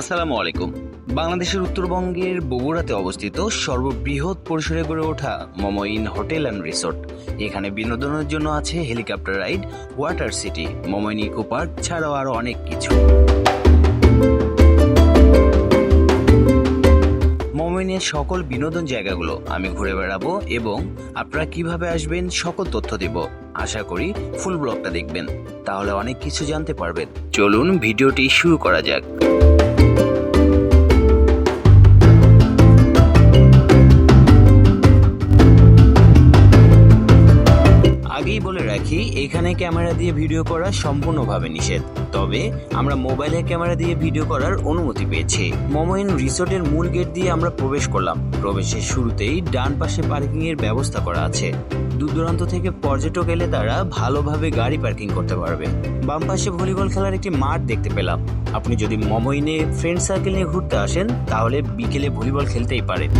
আসসালামু আলাইকুম। বাংলাদেশের উত্তরবঙ্গের বগুড়াতে অবস্থিত সর্ববৃহৎ পরিসরে গড়ে ওঠা মমইন হোটেল অ্যান্ড রিসোর্ট। এখানে বিনোদনের জন্য আছে হেলিকপ্টার রাইড, ওয়াটার সিটি, মমইন ইকো পার্ক ছাড়াও আরও অনেক কিছু। মমইনের সকল বিনোদন জায়গাগুলো আমি ঘুরে বেড়াবো এবং আপনারা কীভাবে আসবেন সকল তথ্য দেব। আশা করি ফুল ব্লগটা দেখবেন। তাহলে অনেক কিছু জানতে পারবেন। চলুন ভিডিওটি শুরু করা যাক। রাখি ক্যামেরা দিয়ে ভিডিও করা সম্পূর্ণভাবে নিষেধ। তবে আমরা মোবাইলে ক্যামেরা দিয়ে ভিডিও করার অনুমতি পেয়েছি। মমইন রিসোর্টের মূল গেট দিয়ে আমরা প্রবেশ করলাম। প্রবেশের শুরুতেই ডান পাশে পার্কিং এর ব্যবস্থা করা আছে। দূর দূরান্ত থেকে পর্যটক এলে তারা ভালোভাবে গাড়ি পার্কিং করতে পারবে। বাম পাশে ভলিবল খেলার একটি মাঠ দেখতে পেলাম। আপনি যদি মমইনে ফ্রেন্ড সার্কেল নিয়ে ঘুরতে আসেন, তাহলে বিকেলে ভলিবল খেলতেই পারেন।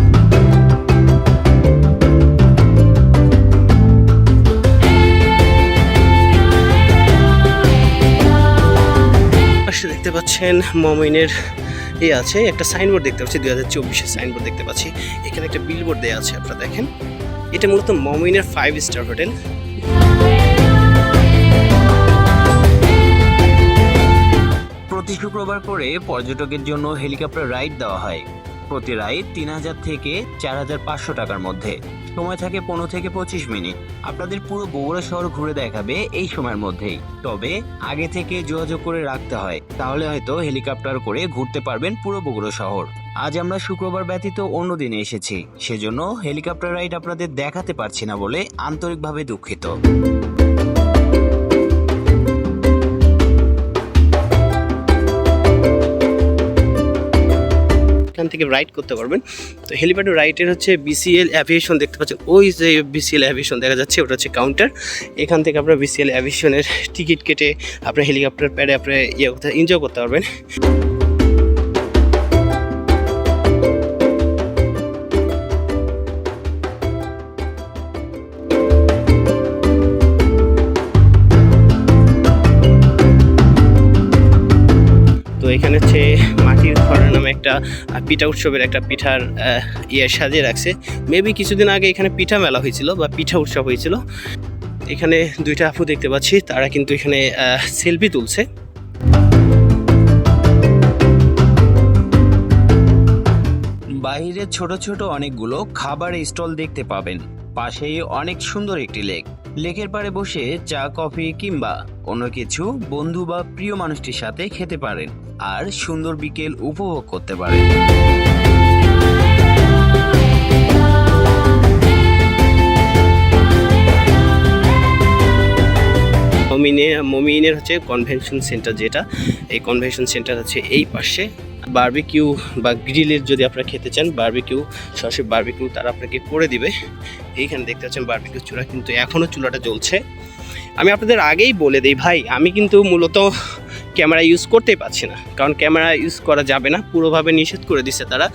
দেখতে পাচ্ছেন মমিনের এ আছে, একটা সাইনবোর্ড দেখতে পাচ্ছি, দুই হাজার চব্বিশের সাইনবোর্ড দেখতে পাচ্ছি। এখানে একটা বিলবোর্ড দেওয়া আছে, আপনারা দেখেন। এটা মূলত মমিনের ফাইভ স্টার হোটেল প্রতি শুক্রবার করে পর্যটকের জন্য হেলিকপ্টার রাইড দেওয়া হয়। প্রতি রাইড তিন হাজার থেকে চার হাজার পাঁচশো টাকার মধ্যে। সময় থাকে পনেরো থেকে পঁচিশ মিনিট। আপনাদের পুরো বগুড়া শহর ঘুরে দেখাবে এই সময়ের মধ্যেই। তবে আগে থেকে যোগাযোগ করে রাখতে হয়, তাহলে হয়তো হেলিকপ্টার করে ঘুরতে পারবেন পুরো বগুড়া শহর। আজ আমরা শুক্রবার ব্যতীত অন্য দিনে এসেছি, সেজন্য হেলিকপ্টার রাইড আপনাদের দেখাতে পারছি না বলে আন্তরিকভাবে দুঃখিত। এখান থেকে রাইড করতে পারবেন। তো হেলিপ্যাড রাইটের হচ্ছে বিসিএল অ্যাভিয়েশন দেখতে পাচ্ছেন। ওই যে বিসিএল অ্যাভিয়েশন দেখা যাচ্ছে, ওটা হচ্ছে কাউন্টার এখান থেকে আপনার বিসিএল অ্যাভিয়েশনের টিকিট কেটে আপনার হেলিকপ্টার প্যাডে আপনার ইয়ে করতে এনজয় করতে পারবেন। এখানে হচ্ছে মাটির ঘরের নামে একটা পিঠা উৎসবের একটা পিঠার ইয়ে সাজিয়ে রাখছে। মেবি কিছুদিন আগে এখানে পিঠা মেলা হয়েছিল বা পিঠা উৎসব হয়েছিল। এখানে দুইটা আপু দেখতে পাচ্ছি, তারা কিন্তু এখানে সেলফি তুলছে। বাইরে ছোট ছোট অনেকগুলো খাবার স্টল দেখতে পাবেন। পাশেই অনেক সুন্দর একটি লেক। লেকের পাড়ে বসে চা, কফি কিংবা অন্য কিছু বন্ধু বা প্রিয় মানুষটির সাথে খেতে পারেন আর সুন্দর বিকেল উপভোগ করতে পারেন। মমিনে মমিনের হচ্ছে কনভেনশন সেন্টার যেটা। এই কনভেনশন সেন্টার হচ্ছে এই পাশে। বারবিকিউ বা গ্রিলের যদি আপনারা খেতে চান, বার্বিকিউ, সরাসরি বার্বিকিউ তারা আপনাকে করে দিবে। এইখানে দেখতে পাচ্ছেন বার্বিকিউ চূড়া কিন্তু এখনও চুলাটা জ্বলছে। আমি আপনাদের আগেই বলে দিই, ভাই, আমি কিন্তু মূলত ক্যামেরা ইউজ করতেই পারছি না, কারণ ক্যামেরা ইউজ করা যাবে না, পুরোভাবে নিষেধ করে দিচ্ছে তারা।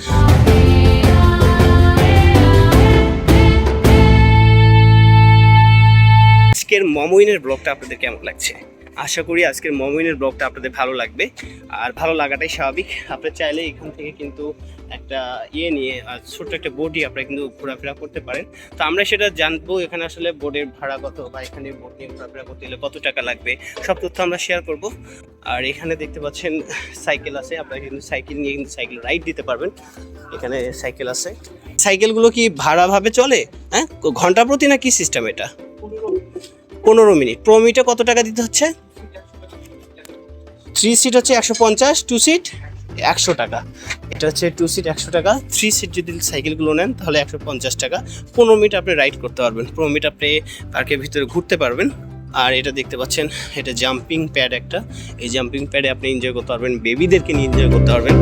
আজকের মমইনের ব্লগটা আপনাদের কেমন লাগছে? আশা করি আজকের মমিনের ব্লগটা আপনাদের ভালো লাগবে। আর ভালো লাগাটাই স্বাভাবিক। আপনি চাইলে এখান থেকে কিন্তু একটা ইয়ে নিয়ে ছোট্ট একটা বোটই আপনারা কিন্তু ঘোরাফেরা করতে পারেন। তো আমরা সেটা জানব এখানে আসলে বোর্ডের ভাড়া কত বা এখানে বোট নিয়ে ঘোরাফেরা করতে গেলে কত টাকা লাগবে। সব তথ্য আমরা শেয়ার করব। আর এখানে দেখতে পাচ্ছেন সাইকেল আছে। আপনারা কিন্তু সাইকেল নিয়ে কিন্তু সাইকেল রাইড দিতে পারবেন। এখানে সাইকেল আছে। সাইকেলগুলো কি ভাড়াভাবে চলে? হ্যাঁ? ঘণ্টা প্রতি না কি সিস্টেম এটা? পনেরো মিনিট। প্রমিটা কত টাকা দিতে হচ্ছে? থ্রি সিট হচ্ছে একশো পঞ্চাশ টু সিট একশো টাকা। এটা হচ্ছে টু সিট একশো টাকা। থ্রি সিট যদি সাইকেলগুলো নেন, তাহলে একশো পঞ্চাশ টাকা। পনেরো মিনিট আপনি রাইড করতে পারবেন। পনেরো মিনিট আপনি পার্কের ভিতরে ঘুরতে পারবেন। আর এটা দেখতে পাচ্ছেন, এটা জাম্পিং প্যাড একটা। এই জাম্পিং প্যাডে আপনি এনজয় করতে পারবেন বেবিদেরকে নিয়ে এনজয় করতে পারবেন।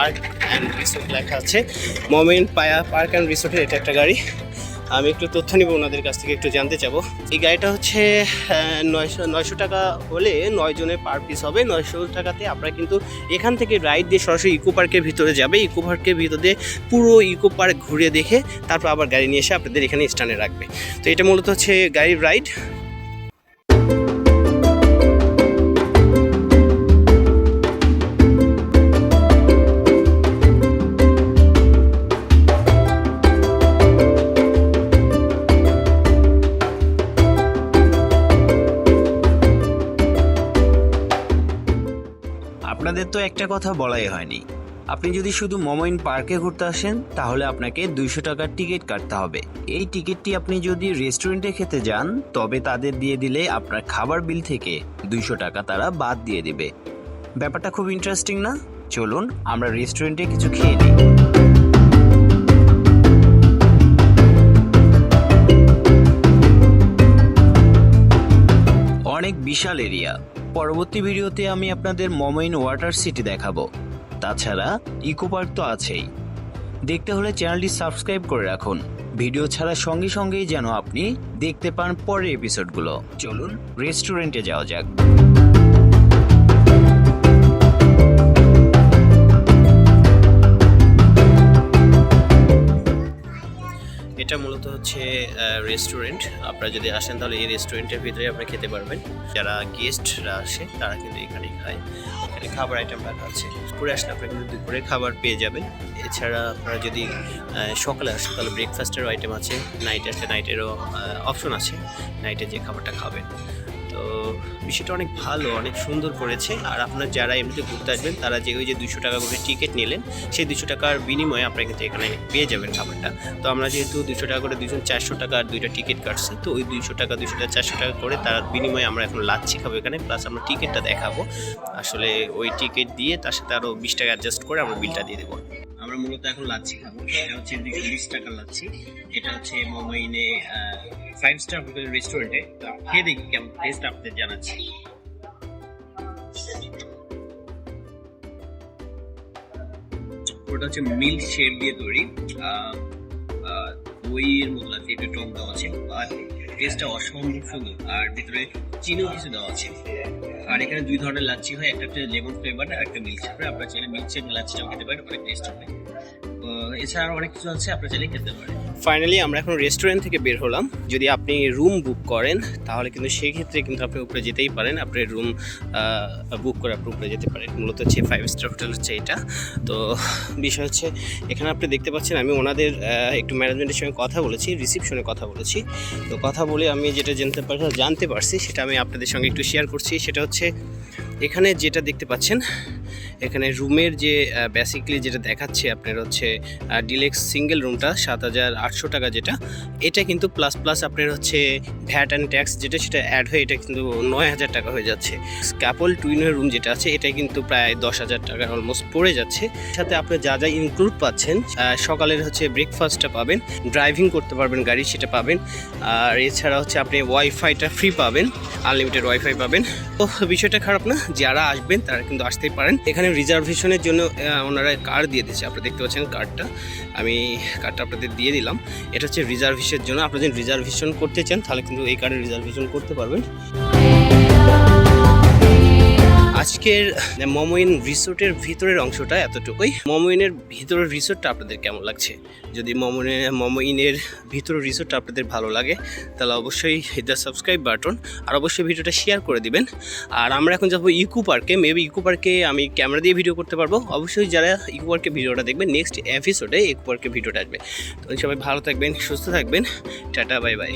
পার্ক অ্যান্ড রিসোর্ট লেখা আছে। মমিন পায়া পার্ক অ্যান্ড রিসোর্টের এটা একটা গাড়ি। আমি একটু তথ্য নিব, ওনাদের কাছ থেকে একটু জানতে চাবো। এই গাড়িটা হচ্ছে নয়শো নয়শো টাকা হলে নয় জনের পার পিস হবে। নয়শো টাকাতে আপনারা কিন্তু এখান থেকে রাইড দিয়ে সরাসরি ইকো পার্কের ভিতরে যাবে। ইকো পার্কের ভিতর পুরো ইকো পার্ক ঘুরে দেখে তারপর আবার গাড়ি নিয়ে এসে আপনাদের এখানে স্ট্যান্ডে রাখবে। তো এটা মূলত হচ্ছে গাড়ির রাইড আপনাদের তো একটা কথা বলাই হয়নি। আপনি যদি শুধু মোমাইন পার্কে ঘুরতে আসেন, তাহলে আপনাকে দুইশো টাকার টিকিট কাটতে হবে। এই টিকিটটি আপনি যদি রেস্টুরেন্টে খেতে যান, তবে তাদের দিয়ে দিলে আপনার খাবার বিল থেকে দুইশো টাকা তারা বাদ দিয়ে দিবে। ব্যাপারটা খুব ইন্টারেস্টিং না? চলুন, আমরা রেস্টুরেন্টে কিছু খেয়ে নিই। অনেক বিশাল এরিয়া। পরবর্তী ভিডিওতে আমি আপনাদের মমাইন ওয়াটার সিটি দেখাবো। তাছাড়া ইকো পার্ক তো আছেই। দেখতে হলে চ্যানেলটি সাবস্ক্রাইব করে রাখুন। ভিডিও ছাড়া সঙ্গে সঙ্গেই যেন আপনি দেখতে পান পরের এপিসোডগুলো চলুন রেস্টুরেন্টে যাওয়া যাক। এটা মূলত হচ্ছে রেস্টুরেন্ট আপনারা যদি আসেন তাহলে এই রেস্টুরেন্টের ভিতরে আপনারা খেতে পারবেন। যারা গেস্টরা আসে, তারা কিন্তু এখানেই খায়। এখানে খাবার আইটেম রাখা আছে। দুপুরে আসলে আপনারা কিন্তু দুপুরে খাবার পেয়ে যাবেন। এছাড়া আপনারা যদি সকালে আসেন, তাহলে ব্রেকফাস্টেরও আইটেম আছে। নাইট আসলে নাইটেরও অপশন আছে। নাইটে যে খাবারটা খাবেন। তো বিষয়টা অনেক ভালো, অনেক সুন্দর করেছে। আর আপনার যারা এমনিতে ঘুরতে আসবেন, তারা যে ওই যে দুশো টাকা করে টিকিট নিলেন, সেই দুশো টাকার বিনিময়ে আপনারা কিন্তু এখানে পেয়ে যাবেন খাবারটা। তো আমরা যেহেতু দুশো টাকা করে দুজন চারশো টাকা আর দুইটা টিকিট কাটছি, তো ওই দুইশো টাকা দুশো টাকা, চারশো টাকা করে তার বিনিময়ে আমরা এখন লাচ্ছি খাব এখানে প্লাস আমরা টিকিটটা দেখাবো। আসলে ওই টিকিট দিয়ে তার সাথে আরও বিশ টাকা অ্যাডজাস্ট করে আমরা বিলটা দিয়ে দেবো। আমরা মূলত এখন লাচ্ছি খাব। এটা হচ্ছে দুশো বিশ টাকার লাচ্ছি। এটা হচ্ছে মোমাইনে ফাইভ স্টার হোটেল রেস্টুরেন্টে খেয়ে দেখি কেমন টেস্ট আপনাদের জানাচ্ছি। ওটা হচ্ছে মিল্ক শেড দিয়ে তৈরি। দইয়ের মতো আছে একটু টক দেওয়া আছে। আর টেস্টটা অসম্ভব সুন্দর। আর ভিতরে চিনিও কিছু দেওয়া আছে। আর এখানে দুই ধরনের লাচ্ছি হয়, একটা হচ্ছে লেমন ফ্লেভার আর একটা মিল্ক ফ্লেভার আপনারা চাইলে মিল্ক শেড লাচ্ছিটাও খেতে পারেন, অনেক টেস্ট হবে। এছাড়া অনেক কিছু আছে, আপনারা চাইলে খেতে পারেন। ফাইনালি আমরা এখন রেস্টুরেন্ট থেকে বের হলাম। যদি আপনি রুম বুক করেন, তাহলে কিন্তু সেই ক্ষেত্রে কিন্তু আপনি উপরে যেতেই পারেন। আপনি রুম বুক করে আপনি উপরে যেতে পারেন। মূলত হচ্ছে ফাইভ স্টার হোটেল হচ্ছে এটা। তো, বিষয় হচ্ছে, এখানে আপনি দেখতে পাচ্ছেন, আমি ওনাদের একটু ম্যানেজমেন্টের সঙ্গে কথা বলেছি রিসিপশনে কথা বলেছি। তো কথা বলে আমি যেটা জানতে পার জানতে পারছি, সেটা আমি আপনাদের সঙ্গে একটু শেয়ার করছি। সেটা হচ্ছে, এখানে যেটা দেখতে পাচ্ছেন এখানে রুমের যে বেসিক্যালি যেটা দেখাচ্ছে আপনার হচ্ছে ডিলেক্স সিঙ্গেল রুমটা সাত হাজার আটশো টাকা যেটা, এটা কিন্তু প্লাস প্লাস আপনার হচ্ছে ভ্যাট অ্যান্ড ট্যাক্স যেটা, সেটা অ্যাড হয়ে এটা কিন্তু নয় হাজার টাকা হয়ে যাচ্ছে। স্ক্যাপল টুইনের রুম যেটা আছে, এটা কিন্তু প্রায় দশ হাজার টাকা অলমোস্ট পড়ে যাচ্ছে। সাথে আপনি যা যা ইনক্লুড পাচ্ছেন সকালের হচ্ছে ব্রেকফাস্টটা পাবেন ড্রাইভিং করতে পারবেন গাড়ি, সেটা পাবেন। আর এছাড়া হচ্ছে আপনি ওয়াইফাইটা ফ্রি পাবেন আনলিমিটেড ওয়াইফাই পাবেন। তো বিষয়টা খারাপ না, যারা আসবেন তারা কিন্তু আসতেই পারেন। এখানে রিজার্ভেশনের জন্য ওনারা কার্ড দিয়ে দিয়েছে। আপনারা দেখতে পাচ্ছেন কার্ডটা আমি কার্ডটা আপনাদের দিয়ে দিলাম। এটা হচ্ছে রিজার্ভেশনের জন্য। আপনি যদি রিজার্ভেশন করতে চান, তাহলে কিন্তু এই কার্ডে রিজার্ভেশন করতে পারবেন। আজকের মমইন রিসোর্টের ভিতরের অংশটা এতটুকুই। মমইনের ভিতরের রিসোর্টটা আপনাদের কেমন লাগছে? যদি মমইনের মমইনের ভিতরের রিসোর্টটা আপনাদের ভালো লাগে, তাহলে অবশ্যই হিট দ্য সাবস্ক্রাইব বাটন আর অবশ্যই ভিডিওটা শেয়ার করে দিবেন। আর আমরা এখন যাব ইকো পার্কে। মেবি ইকো পার্কে আমি ক্যামেরা দিয়ে ভিডিও করতে পারব। অবশ্যই যারা ইকো পার্কে ভিডিওটা দেখবেন নেক্সট এপিসোডে ইকো পার্কে ভিডিওটা আসবে। তো সবাই ভালো থাকবেন, সুস্থ থাকবেন। Tata bye bye